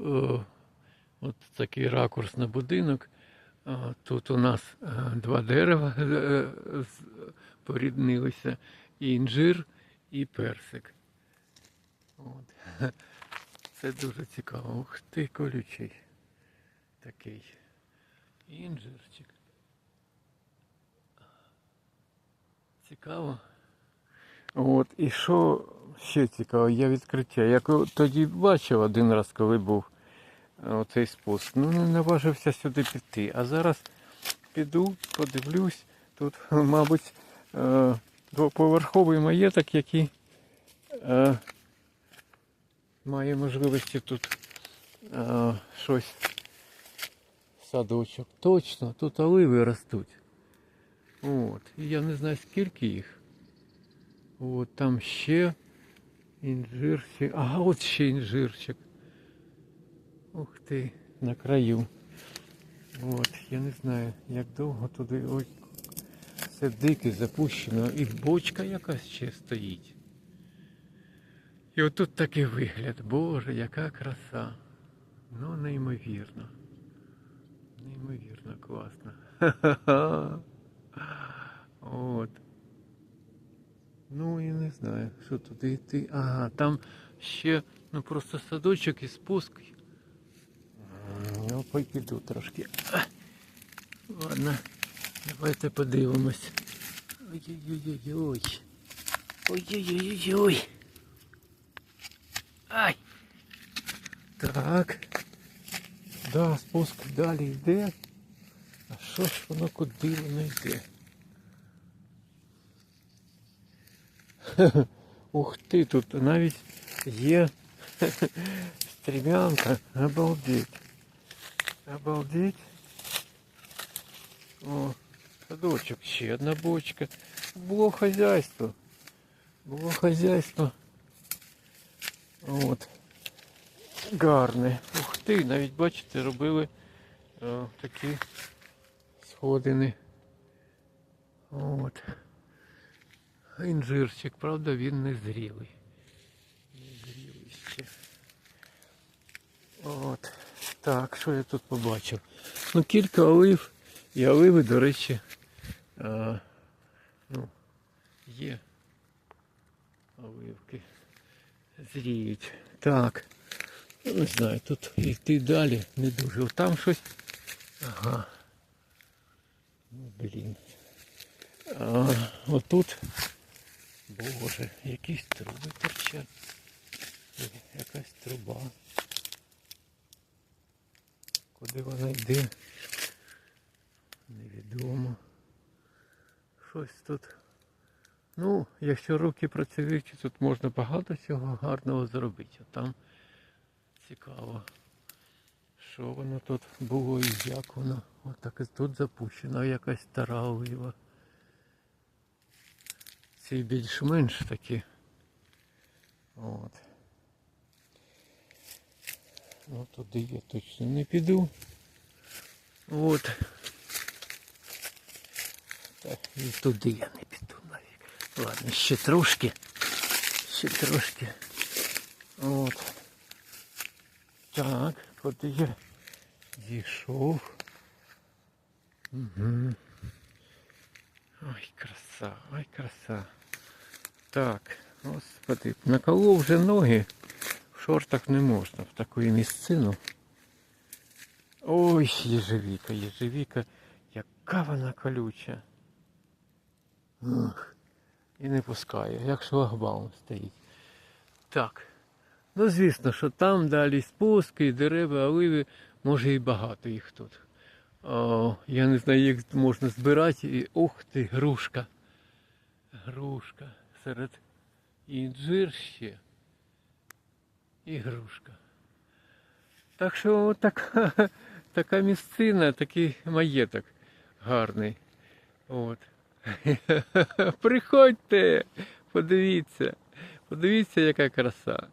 е, от такий ракурс на будинок. Тут у нас е, два дерева е, е, поріднилися, і інжир, і персик. От. Це дуже цікаво. Ух ти, колючий такий. Інжирчик. Цікаво. От, і що ще цікаво, є відкриття. Я тоді бачив один раз, коли був е, оцей спуск. Ну, не наважився сюди піти. А зараз піду, подивлюсь. Тут, мабуть, е, двоповерховий маєток, який е, має можливості тут щось. Садочок. Точно, тут оливи ростуть. От. Я не знаю скільки їх. От там ще інжир, ще. Ага, от ще інжирчик. Ух ти, на краю. От, я не знаю, як довго туди. Ой, все дике запущено. І бочка якась ще стоїть. І отут такий вигляд. Боже, яка краса. Ну, неймовірно. Неймовірно класно. Ха-ха-ха. От. Ну і не знаю, що туди йти. Ага, там ще ну просто садочок і спуск. Я піду трошки. Ладно, давайте подивимось. Ой-ой-ой-ой. Ой-ой-ой-ой. Ай. Так. Да, спуск далі йде. А що ж воно куди воно йде? Ух ти, тут навіть є стрімянка. Обалдеть. Обалдеть. О, садочок, ще одна бочка. Було хазяйство. Було хазяйство. От. Гарне. Ух ти, навіть бачите, робили е, такі сходини. От. Інжирчик, правда, він не зрілий. Не зрілий ще. От. Так, що я тут побачив? Ну, кілька олив. І оливи, до речі, а, ну, є оливки. Зріють. Так. Ну, Не знаю, тут йти далі не дуже. От Там щось. Ага. Ну, блін. А, отут. Боже, якісь труби торчать. Якась труба. Куди вона йде? Невідомо. Щось тут. Ну, якщо руки працюючі, тут можна багато цього гарного зробити. А там цікаво, що воно тут було і як воно. Отак і тут запущена якась стара олива. Ці більш-менш такі. От. Ну туди я точно не піду. От. Так, і туди я не піду навіть. Ладно, ще трошки. Ще трошки. От. Так, куди я зійшов. Угу. Ой, краса, ой, краса. Так, господи, наколов вже ноги. В шортах не можна в таку місцину. Ой, єжевіка, єжевіка, яка вона колюча. Ух, і не пускає, як шлагбаум стоїть. Так. Ну, звісно, що там далі спуски, дерева, оливи, може і багато їх тут. О, я не знаю, як можна збирати. І, ух ти, грушка. Грушка. Серед інжир ще. І грушка. Так що така, така місцина, такий маєток гарний. От. Приходьте, подивіться. Подивіться, яка краса.